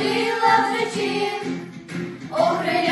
пісня зродила вже